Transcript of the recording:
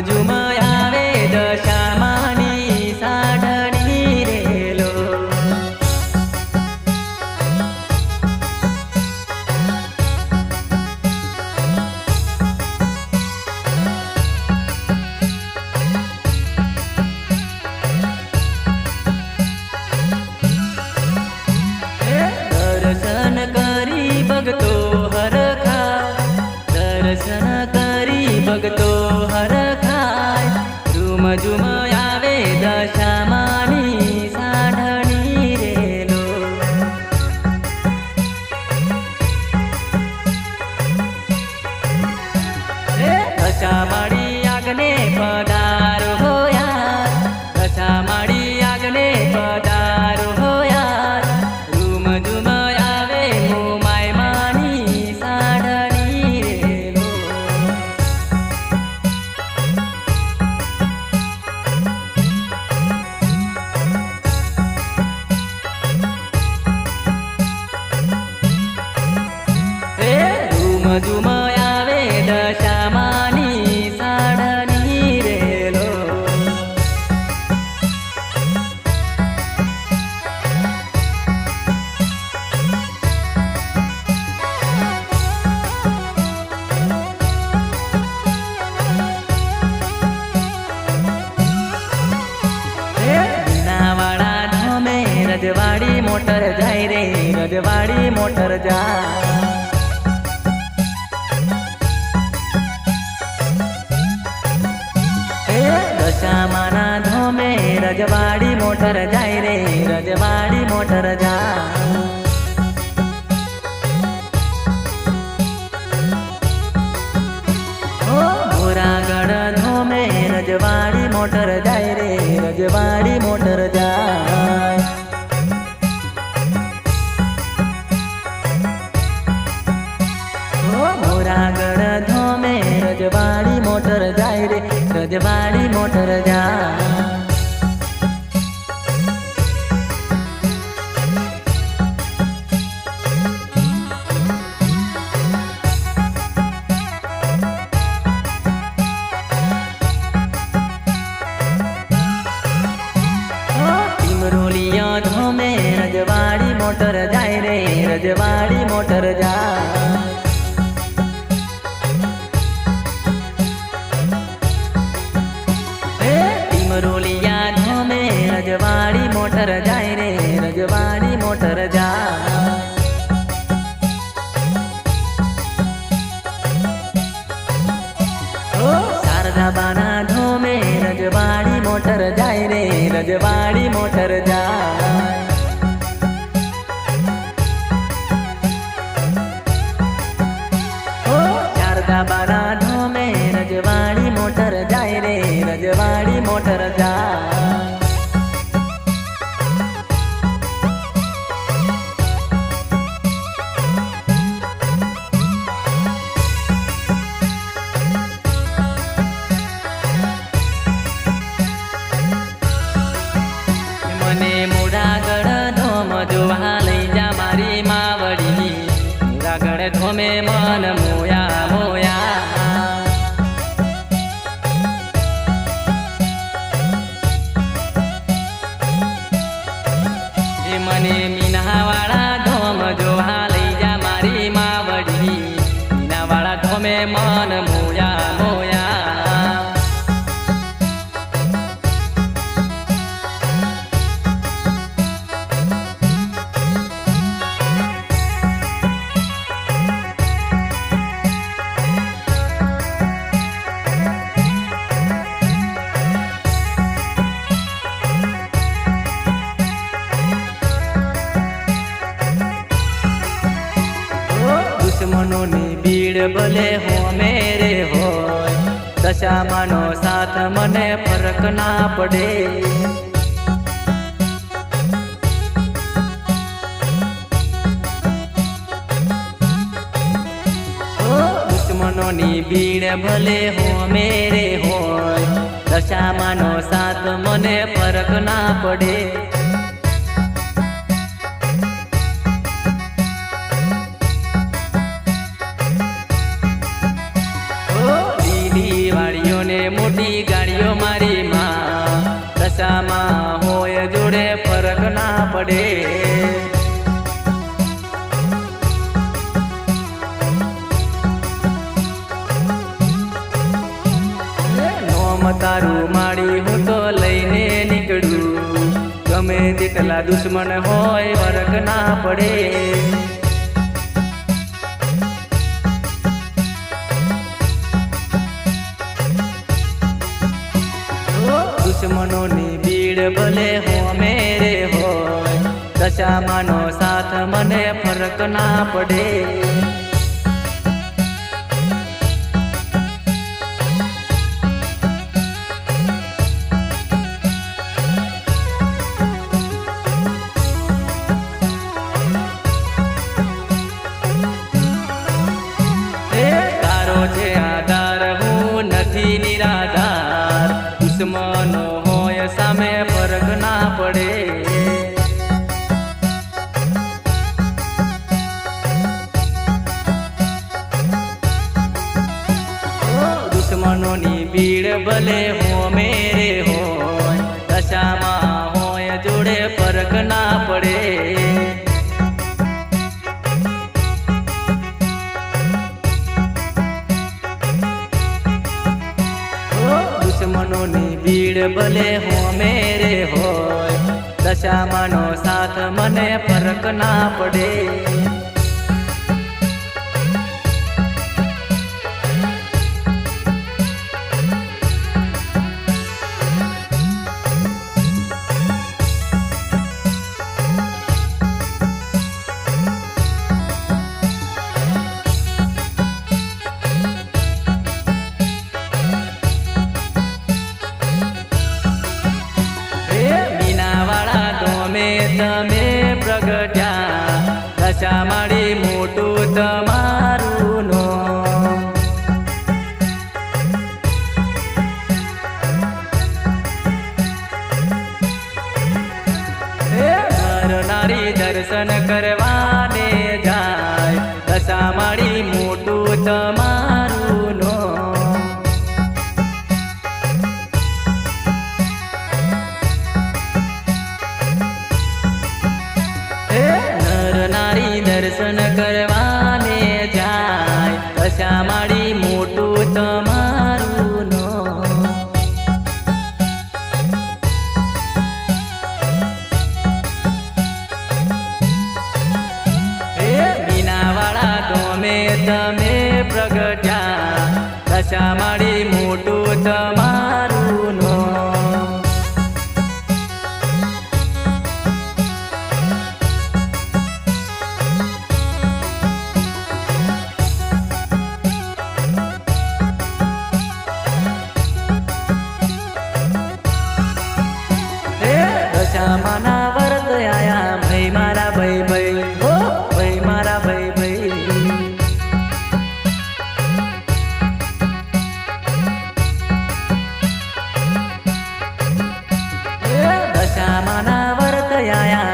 બાજુમાં આવે દશામાં. my motor જાય રે, રજવાડી મોટર જાય દશામાના ધોમે, રજવાડી મોટર જાય રે, રજવાડી મોટર જાય રજવાડી મોટર જાય રે, રજવાડી વાળી મોટર જા. में मानम દુશ્મનોની ભીડ ભલે હો, મેરે હોય. દશામાનો સાથ મને ફરક ના પડે. દુશ્મનોની ભીડ ભલે હો, મેરે હોય. દશામાનો સાથ મને ફરક ના પડે. તેટલા દુશ્મન હોય ફરક ના પડે. દુશ્મનોની ભીડ ભલે હો મેરે હોય. દશામાનો સાથ, મને ફરક ના પડે. ભલે હો મેરે હોય, દશામાં હોય જોડે ફરક ના પડે. દુશ્મનોની ભીડ ભલે હો મેરે હોય, દશામાનો સાથ મને ફરક ના પડે. દશા મોટું તમારું માડી મોટું તમારું yeah.